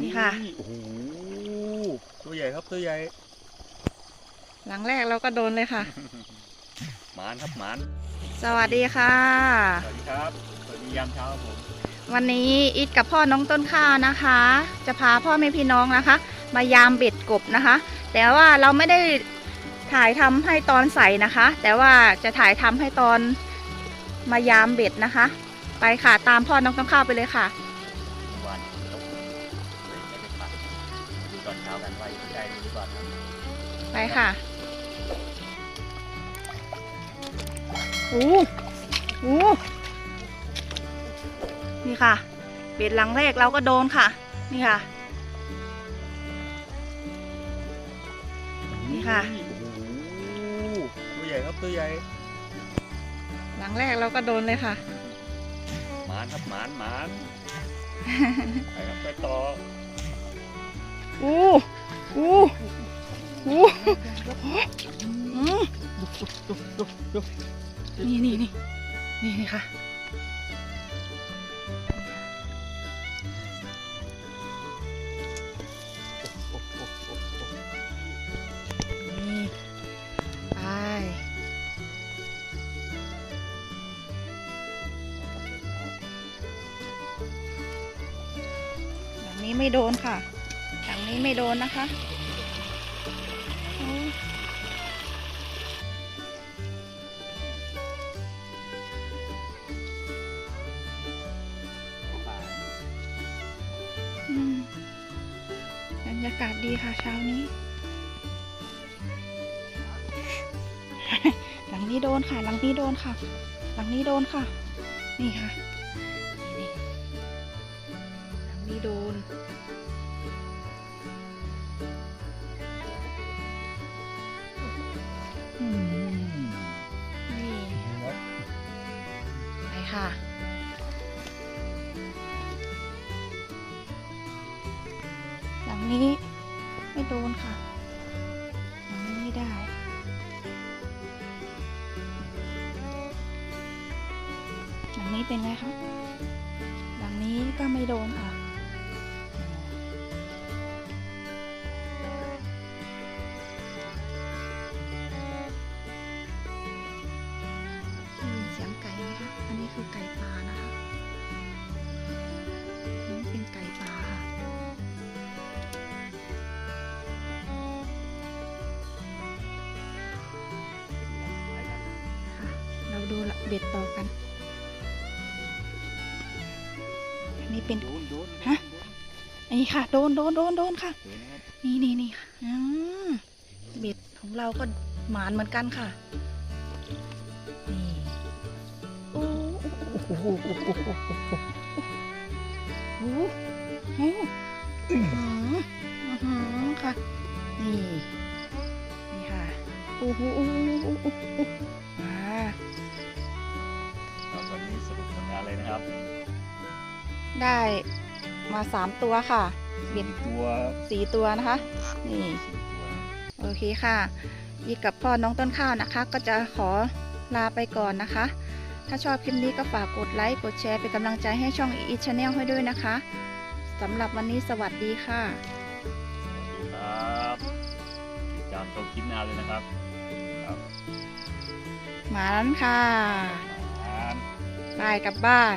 นี่ค่ะ โอ้โห ตัวใหญ่ครับตัวใหญ่ หลังแรกเราก็โดนเลยค่ะ หมานครับหมาน สวัสดีค่ะ สวัสดีครับ สวัสดียามเช้าครับผม วันนี้อิดกับพ่อน้องต้นข้าวนะคะ จะพาพ่อแม่พี่น้องนะคะ มายามเบ็ดกบนะคะ แต่ว่าเราไม่ได้ถ่ายทำให้ตอนใส่นะคะ แต่ว่าจะถ่ายทำให้ตอนมายามเบ็ดนะคะ ไปค่ะตามพ่อน้องต้นข้าวไปเลยค่ะ ตอนเช้ากันไว้ใจดูก่อนครับไปค่ะโอ้โหนี่ค่ะ เบ็ดหลังแรกเราก็โดนค่ะ นี่ค่ะ นี่ค่ะ โอ้โหตัวใหญ่ครับตัวใหญ่หลังแรกเราก็โดนเลยค่ะ หมานครับหมานหมาน ไปครับไป นี่นี่นี่นี่นี่ค่ะ นี่ไปหลังนี้ไม่โดนค่ะหลังนี้ไม่โดนนะคะ รรยากาศดีค่ะเช้านี้ หลังนี้โดนค่ะ หลังนี้โดนค่ะ หลังนี้โดนค่ะ นี่ค่ะนี่หลังนี้โดนอืมนี่ครับไปค่ะ นี้ ไม่โดนค่ะหลังนี้ไม่ได้หลังนี้เป็นไงคะหลังนี้ก็ไม่โดนค่ะ เราดูเบ็ดต่อกัน อันนี้เป็นโดนโดนฮะอันนี้ค่ะ โดนโดนโดนโดนค่ะสวยนะครับนี่นี่นี่ค่ะอืมเบ็ดของเราก็หมานเหมือนกันค่ะ นี่โอ้โอ้โหโอ้โหโอ้โหโอ้โหโอ้โหโอ้โหอื้อหืออื้อหือค่ะ นี่ นี่ค่ะ โอ้โหโอ้โหโอ้โห ครับ ได้มาสามตัวค่ะเบ็ดตัวสี่ตัวนะคะ นี่สี่ตัวโอเคค่ะอีกกับพ่อน้องต้นข้าวนะคะ ก็จะขอลาไปก่อนนะคะ ถ้าชอบคลิปนี้ก็ฝากกดไลค์กดแชร์เป็นกำลังใจให้ช่องอีช n แนลให้ด้วยนะคะสำหรับวันนี้สวัสดีค่ะสวัสดีครับติดตามชมคลิปหน้าเลยนะครับ ครับหมานั้นค่ะ ไปกลับบ้าน